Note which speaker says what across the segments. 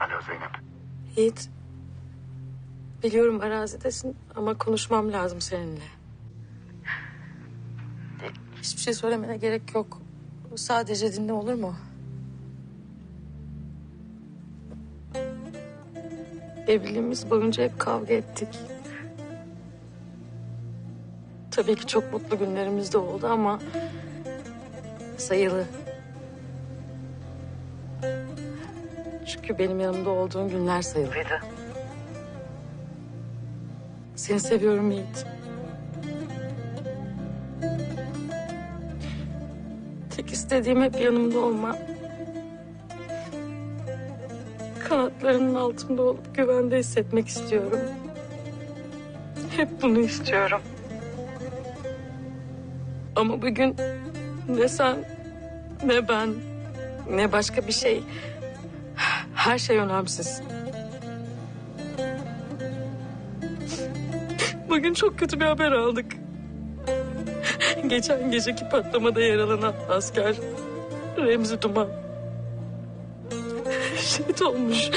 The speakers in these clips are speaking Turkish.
Speaker 1: Alo Zeynep.
Speaker 2: Yiğit. Biliyorum arazidesin ama konuşmam lazım seninle. Hiçbir şey söylemene gerek yok. Sadece dinle olur mu? Evliliğimiz boyunca hep kavga ettik. Tabii ki çok mutlu günlerimiz de oldu ama sayılı. Çünkü benim yanımda olduğun günler sayılıydı. Seni seviyorum Yiğit. Tek istediğim hep yanımda olman. Kanatlarının altında olup güvende hissetmek istiyorum. Hep bunu istiyorum. Ama bugün ne sen ne ben ne başka bir şey her şey önemsiz. Bugün çok kötü bir haber aldık. Geçen geceki patlamada yaralanan asker Remzi Duman. Şehit olmuş.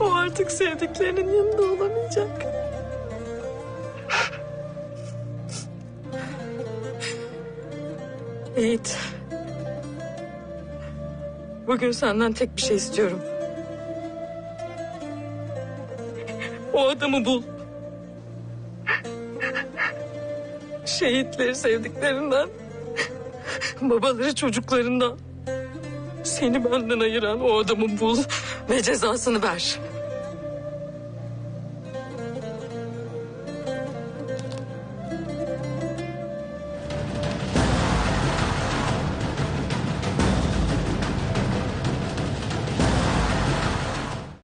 Speaker 2: O artık sevdiklerinin yanında olamayacak. Yiğit. Bugün senden tek bir şey istiyorum. O adamı bul. Şehitleri sevdiklerinden, babaları çocuklarından. Seni benden ayıran o adamı bul ve cezasını ver.